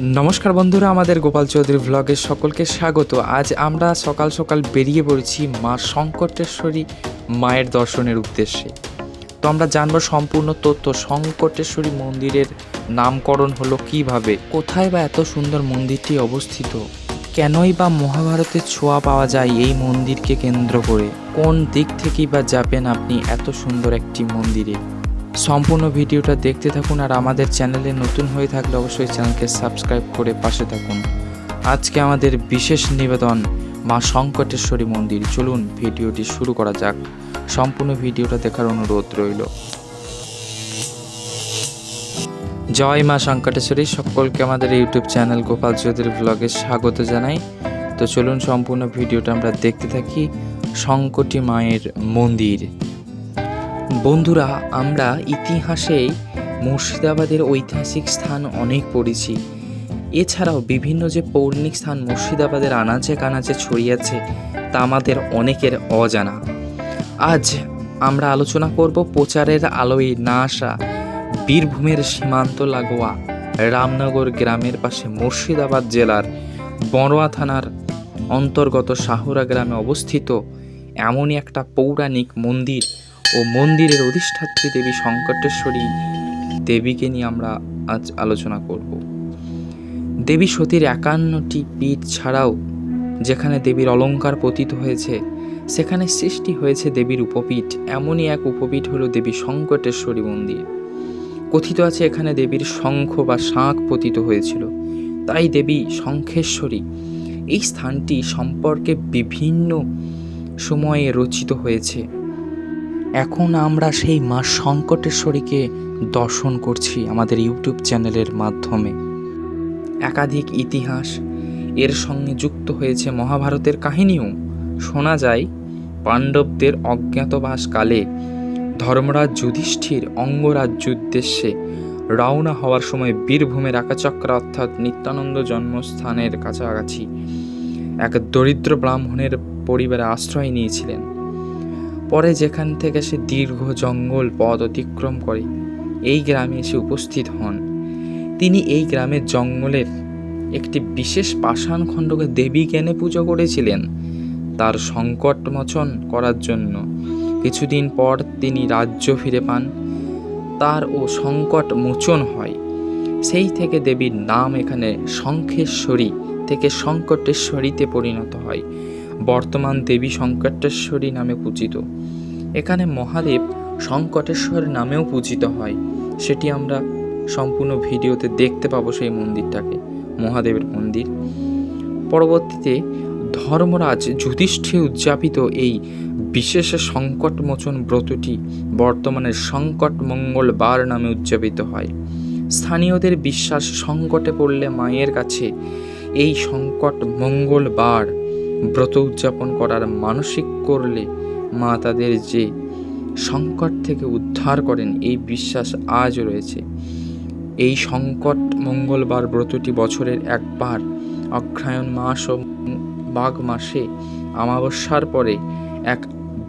নমস্কার বন্ধুরা, আমাদের গোপাল চৌধুরী ভ্লগের সকলকে স্বাগত। আজ আমরা সকাল সকাল বেরিয়ে পড়েছি মা সংকটেশ্বরী মায়ের দর্শনের উদ্দেশ্যে। তো আমরা জানব সম্পূর্ণ তথ্য। সংকটেশ্বরী মন্দিরের নামকরণ হলো কীভাবে? কোথায় বা এত সুন্দর মন্দিরটি অবস্থিত? কেনই বা মহাভারতের ছোঁয়া পাওয়া যায় এই মন্দিরকে কেন্দ্র করে? কোন দিক থেকেই বা যাবেন আপনি এত সুন্দর একটি মন্দিরে? সম্পূর্ণ ভিডিওটা দেখতে থাকুন আর আমাদের চ্যানেলে নতুন হয়ে থাকলে অবশ্যই চ্যানেলকে সাবস্ক্রাইব করে পাশে থাকুন। আজকে আমাদের বিশেষ নিবেদন মা সংকটেশ্বরী মন্দির। চলুন ভিডিওটি শুরু করা যাক। সম্পূর্ণ ভিডিওটা দেখার অনুরোধ রইল। জয় মা সংকটেশ্বরী। সকলকে আমাদের ইউটিউব চ্যানেল গোপাল চৌধুরী ব্লগে স্বাগত জানাই। তো চলুন সম্পূর্ণ ভিডিওটা আমরা দেখতে থাকি সংকটি মায়ের মন্দির। বন্ধুরা, আমরা ইতিহাসেই মুর্শিদাবাদের ঐতিহাসিক স্থান অনেক পড়েছি। এছাড়াও বিভিন্ন যে পৌরাণিক স্থান মুর্শিদাবাদের আনাচে কানাচে ছড়িয়েছে তা আমাদের অনেকের অজানা। আজ আমরা আলোচনা করব প্রচারের আলোয় না আসা বীরভূমের সীমান্ত লাগোয়া রামনগর গ্রামের পাশে মুর্শিদাবাদ জেলার বড়োয়া থানার অন্তর্গত শাহুরা গ্রামে অবস্থিত এমনই একটা পৌরাণিক মন্দির ও মন্দিরের অধিষ্ঠাত্রী দেবী সংকটেশ্বরী দেবীকে নিয়ে আমরা আজ আলোচনা করব। দেবী সতীর একান্নটি পীঠ ছাড়াও যেখানে দেবীর অলঙ্কার পতিত হয়েছে, সেখানে সৃষ্টি হয়েছে দেবীর উপপীঠ। এমনই এক উপপীঠ হলো দেবী সংকটেশ্বরী মন্দির। কথিত আছে এখানে দেবীর শঙ্খ বা শাঁখ পতিত হয়েছিল। তাই দেবী শঙ্খেশ্বরী এই স্থানটি সম্পর্কে বিভিন্ন সময়ে রচিত হয়েছে। এখন আমরা সেই মা সংকটেশ্বরীকে দর্শন করছি আমাদের ইউটিউব চ্যানেলের মাধ্যমে। একাধিক ইতিহাস এর সঙ্গে যুক্ত হয়েছে মহাভারতের কাহিনীও। শোনা যায়, পাণ্ডবদের অজ্ঞাতবাসকালে ধর্মরাজ যুধিষ্ঠির অঙ্গরাজ্য উদ্দেশ্যে রওনা হওয়ার সময় বীরভূমের একাচক্র অর্থাৎ নিত্যানন্দ জন্মস্থানের কাছাকাছি এক দরিদ্র ব্রাহ্মণের পরিবারে আশ্রয় নিয়েছিলেন। পরে যেখান থেকে সে দীর্ঘ জঙ্গল পথ অতিক্রম করে, এই গ্রামে এসে উপস্থিত হন। তিনি এই গ্রামের জঙ্গলের একটি বিশেষ পাষাণ খণ্ডকে দেবী জ্ঞানে পুজো করেছিলেন তার সংকট মোচন করার জন্য। কিছুদিন পর তিনি রাজ্য ফিরে পান। তার ও সংকট মোচন হয়। সেই থেকে দেবীর নাম এখানে শঙ্খেশ্বরী থেকে সংকটেশ্বরীতে পরিণত হয়। বর্তমান দেবী সংকটেশ্বরী নামে পূজিত। এখানে মহাদেব সংকটেশ্বর নামেও পূজিত হয়। সেটি আমরা সম্পূর্ণ ভিডিওতে দেখতে পাবো সেই মন্দিরটাকে, মহাদেবের মন্দির। পরবর্তীতে ধর্মরাজ যুধিষ্ঠির উদযাপিত এই বিশেষ সংকটমোচন ব্রতটি বর্তমানে সংকট মঙ্গলবার নামে উদযাপিত হয়। স্থানীয়দের বিশ্বাস সংকটে পড়লে মায়ের কাছে এই সংকট মঙ্গলবার ব্রত উদযাপন করার মানসিক করলে মা তাদের যে সংকট থেকে উদ্ধার করেন, এই বিশ্বাস আজ রয়েছে। এই সংকট মঙ্গলবার ব্রতটি বছরের একবার অগ্রায়ণ মাস ও বাঘ মাসে অমাবস্যার পরে এক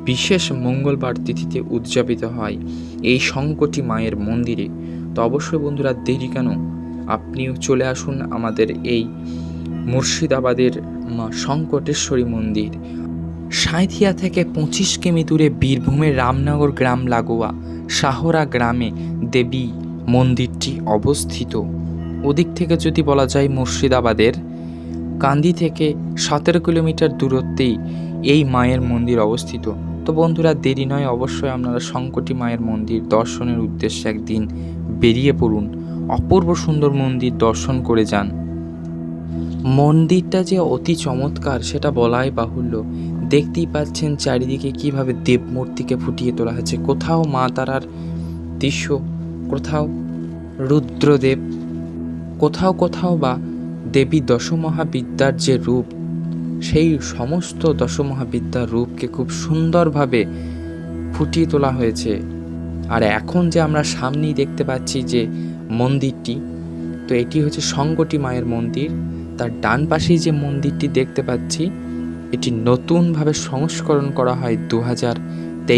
বিশেষ মঙ্গলবার তিথিতে উদযাপিত হয়। এই সংকটি মায়ের মন্দিরে। তো অবশ্যই বন্ধুরা, দেরি কেন? আপনিও চলে আসুন আমাদের এই মুর্শিদাবাদের মা সংকটেশ্বরী মন্দির। সাঁথিয়া থেকে পঁচিশ কিমি দূরে বীরভূমের রামনগর গ্রাম লাগোয়া শাহরা গ্রামে দেবী মন্দিরটি অবস্থিত। ওদিক থেকে যদি বলা যায় মুর্শিদাবাদের, কান্দি থেকে সতেরো কিলোমিটার দূরত্বেই এই মায়ের মন্দির অবস্থিত। তো বন্ধুরা, দেরি নয়, অবশ্যই আপনারা সংকটি মায়ের মন্দির দর্শনের উদ্দেশ্যে একদিন বেরিয়ে পড়ুন। অপূর্ব সুন্দর মন্দির দর্শন করে যান। মন্দিরটা যে অতি চমৎকার, সেটা বলাই বাহুল্য। দেখতেই পাচ্ছেন চারিদিকে কীভাবে দেবমূর্তিকে ফুটিয়ে তোলা হয়েছে। কোথাও মা তারার দৃশ্য, কোথাও রুদ্রদেব, কোথাও কোথাও বা দেবী দশমহাবিদ্যার যে রূপ, সেই সমস্ত দশমহাবিদ্যার রূপকে খুব সুন্দরভাবে ফুটিয়ে তোলা হয়েছে। আর এখন যে আমরা সামনেই দেখতে পাচ্ছি যে মন্দিরটি, তো এটি হচ্ছে সংকটি মায়ের মন্দির। তার ডান পাশেই যে মন্দিরটি দেখতে পাচ্ছি, এটি নতুনভাবে সংস্করণ করা হয় দু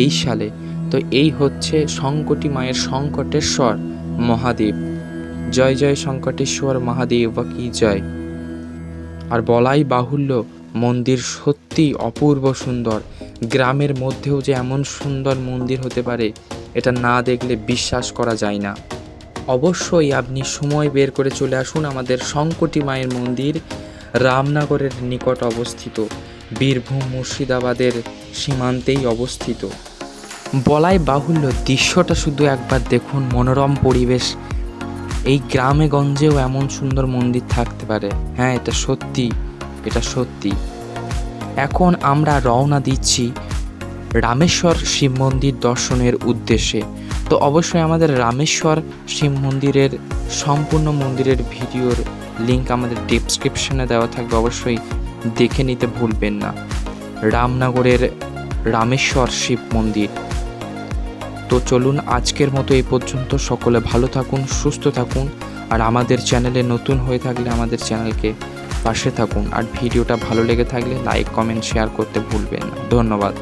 সালে। তো এই হচ্ছে সংকটি মায়ের সংকটেশ্বর মহাদেব। জয় জয় সংকটেশ্বর মহাদেব, বা কি জয়? আর বলাই বাহুল্য, মন্দির সত্যি অপূর্ব সুন্দর। গ্রামের মধ্যেও যে এমন সুন্দর মন্দির হতে পারে, এটা না দেখলে বিশ্বাস করা যায় না। অবশ্যই আপনি সময় বের করে চলে আসুন আমাদের শঙ্কটি মায়ের মন্দির, রামনগরের নিকট অবস্থিত। বীরভূম মুর্শিদাবাদের সীমান্তেই অবস্থিত। বলাই বাহুল্য দৃশ্যটা শুধু একবার দেখুন, মনোরম পরিবেশ। এই গ্রামে গঞ্জেও এমন সুন্দর মন্দির থাকতে পারে। হ্যাঁ এটা সত্যি এটা সত্যি। এখন আমরা রওনা দিচ্ছি রামেশ্বর শিব মন্দির দর্শনের উদ্দেশ্যে। তো অবশ্যই আমাদের রামেশ্বর শিব মন্দিরের সম্পূর্ণ মন্দিরের ভিডিওর লিংক আমাদের ডিসক্রিপশনে দেওয়া থাকবে, অবশ্যই দেখে নিতে ভুলবেন না। রামনগরের রামেশ্বর শিব মন্দির। তো চলুন আজকের মতো এই পর্যন্ত, সকলে ভালো থাকুন, সুস্থ থাকুন, আর আমাদের চ্যানেলে নতুন হয়ে থাকলে আমাদের চ্যানেলকে পাশে থাকুন। আর ভিডিওটা ভালো লেগে থাকলে লাইক কমেন্ট শেয়ার করতে ভুলবেন না। ধন্যবাদ।